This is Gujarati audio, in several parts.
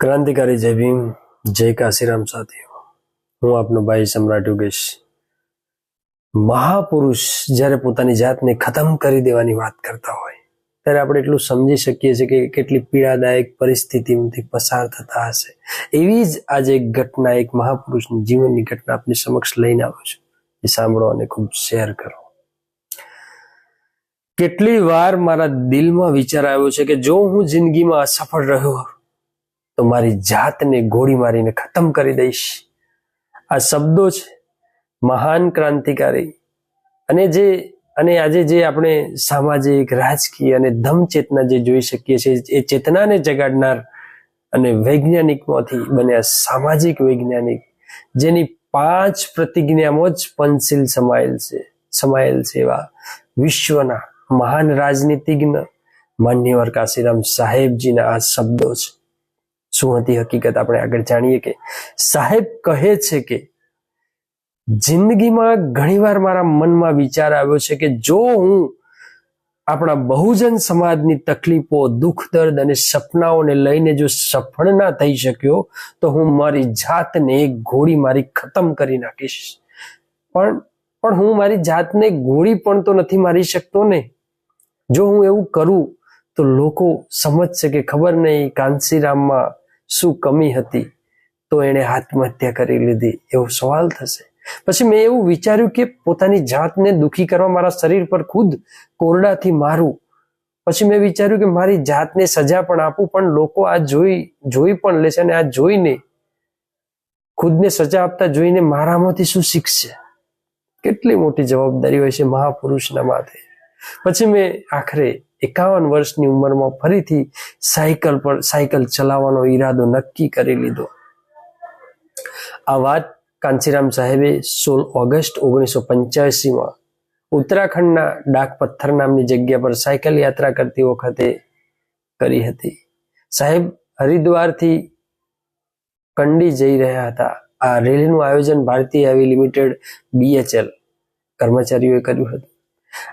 ક્રાંતિકારી જય ભીમ, જય કાશીરામ સાથીઓ. હું આપનો ભાઈ સમ્રાટ યોગેશ. મહાપુરુષ જ્યારે પોતાની જાતને ખતમ કરી દેવાની વાત કરતા હોય, ત્યારે આપણે એટલું સમજી શકીએ છીએ કે કેટલી પીડાદાયક પરિસ્થિતિમાંથી પસાર થતા હશે. એવી જ આજે એક ઘટના, એક મહાપુરુષની જીવનની ઘટના આપની સમક્ષ લઈને આવ્યો છું. એ સાંભળો અને ખૂબ શેર કરો. કેટલી વાર મારા દિલમાં વિચાર આવ્યો છે કે જો હું જિંદગીમાં અસફળ રહ્યો તો મારી જાતને ગોળી મારીને ખતમ કરી દઈશ. આ શબ્દો છે, મહાન ક્રાંતિકારી. અને જે, અને આજે જે આપણે સામાજિક, રાજકીય અને ધમ ચેતના જે જોઈ શકીએ છીએ, એ ચેતનાને જગાડનાર અને વૈજ્ઞાનિકમાંથી બન્યા સામાજિક વૈજ્ઞાનિક, જેની પાંચ પ્રતિજ્ઞામાં જ પંચશીલ સમાયેલ છે સમાયેલ છે એવા વિશ્વના મહાન રાજનીતિજ્ઞ માન્યવર કાશીરામ સાહેબજીના આ શબ્દો છે. શું હતી હકીકત આપણે આગળ જાણીએ કે સાહેબ કહે છે કે જિંદગીમાં ઘણીવાર મારા મનમાં વિચાર આવ્યો છે કે જો હું આપણા બહુજન સમાજની તકલીફો, દુઃખ, દર્દ અને સપનાઓને લઈને જો સફળ ના થઈ શક્યો, તો હું મારી જાતને ગોળી મારી ખતમ કરી નાખીશ. પણ પણ હું મારી જાતને ગોળી પણ તો નથી મારી શકતો ને. જો હું એવું કરું, તો લોકો સમજશે કે ખબર નહીં, કાંસીરામમાં શું કમી હતી, તો એણે આત્મહત્યા કરી લીધી, એવો સવાલ થશે. પછી મેં એવું વિચાર્યું કે પોતાની જાતને દુખી કરવા મારા શરીર પર ખુદ કોરડાથી મારું. પછી મેં વિચાર્યું કે મારી જાતને સજા પણ આપું, પણ લોકો આ જોઈ જોઈ પણ લેશે અને આ જોઈને, ખુદને સજા આપતા જોઈને મારામાંથી શું શીખશે? કેટલી મોટી જવાબદારી હોય છે મહાપુરુષના માથે. પછી મેં આખરે એકાવન વર્ષની ઉંમરમાં ફરીથી સાયકલ પર સાયકલ ચલાવવાનો ઈરાદો નક્કી કરી લીધો. આ વાત કાંચીરામ સાહેબે સોળ ઓગસ્ટ ઓગણીસો પંચ્યાસીમાં ઉત્તરાખંડના ડાક પથ્થર નામની જગ્યા પર સાયકલ યાત્રા કરતી વખતે કરી હતી. સાહેબ, હરિદ્વારથી કંડી જઈ રહ્યા હતા. આ રેલીનું આયોજન ભારતીય હેવી લિમિટેડ બીએચએલ કર્મચારીઓએ કર્યું હતું.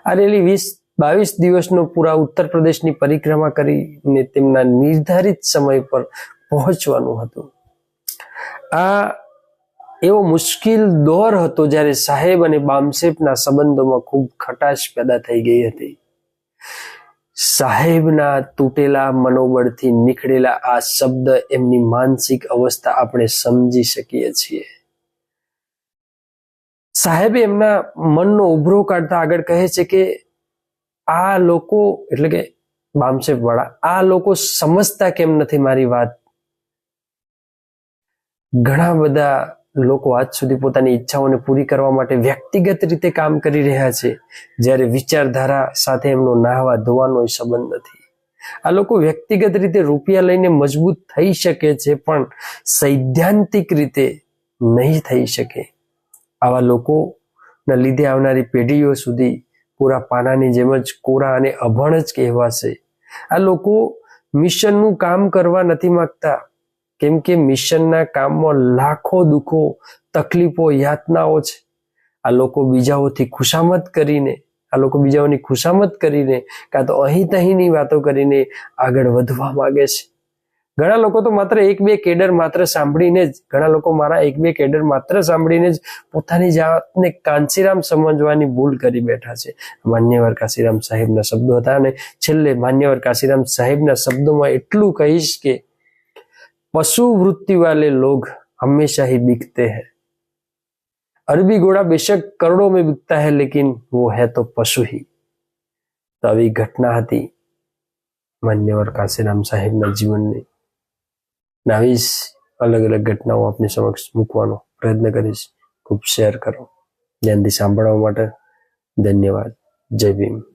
આ રેલી વીસ બાવીસ દિવસનો પૂરા ઉત્તર પ્રદેશની પરિક્રમા કરીને તેમના નિર્ધારિત સમય પર પહોંચવાનું હતું. આ એવો મુશ્કેલ દોર હતો જ્યારે સાહેબ અને બામસેપના સંબંધોમાં ખૂબ ખટાશ પેદા થઈ ગઈ હતી. સાહેબના તૂટેલા મનોબળથી નીકળેલા આ શબ્દ એમની માનસિક અવસ્થા આપણે સમજી શકીએ છીએ. સાહેબે એમના મનનો ઉભરો કાઢતા આગળ કહે છે કે આ લોકો, એટલે કે બામસેફ વાળા, આ લોકો સમજતા કેમ નથી મારી વાત? ઘણા બધા લોકો આજ સુધી પોતાની ઈચ્છાઓને પૂરી કરવા માટે વ્યક્તિગત રીતે કામ કરી રહ્યા છે, જ્યારે વિચારધારા સાથે એમનો નાહવા ધોવાનો સંબંધ નથી. આ લોકો વ્યક્તિગત રીતે રૂપિયા લઈને મજબૂત થઈ શકે છે, પણ સૈદ્ધાંતિક રીતે નહીં થઈ શકે. આવા લોકોના લીધે આવનારી પેઢીઓ સુધી પૂરા પાનાની જેમ જ કોરા અને અભણ જ કહેવાશે. આ લોકો મિશનનું કામ કરવા નથી માંગતા, કેમ કે મિશનના કામમાં લાખો દુઃખો, તકલીફો, યાતનાઓ છે. આ લોકો બીજાઓથી ખુશામત કરીને, આ લોકો બીજાઓની ખુશામત કરીને, કાં તો અહીં તહીંની વાતો કરીને આગળ વધવા માગે છે. ઘણા લોકો તો માત્ર એક બે કેડર માત્ર સાંભળીને જ, ઘણા લોકો મારા એક બે કેડર માત્ર સાંભળીને જ પોતાની જાતને કાંચીરામ સમજવાની ભૂલ કરી બેઠા છે. માન્યવર કાશીરામ સાહેબના શબ્દો હતા અને છેલ્લે માન્યવર કાશીરામ સાહેબના શબ્દોમાં એટલું કહીશ કે, પશુ વૃત્તિ વાલે લોગ હંમેશા હી બીકતે હે. અરબી ઘોડા બેશક કરોડો મેં બીકતા હૈ, લેકિન વો હૈ તો પશુ હી. તો આવી ઘટના હતી માન્યવર કાશીરામ સાહેબના જીવનની. ને આવી જ અલગ અલગ ઘટનાઓ આપની સમક્ષ મૂકવાનો પ્રયત્ન કરીશ. ખૂબ શેર કરો. ધ્યાનથી સાંભળવા માટે ધન્યવાદ. જય ભીમ.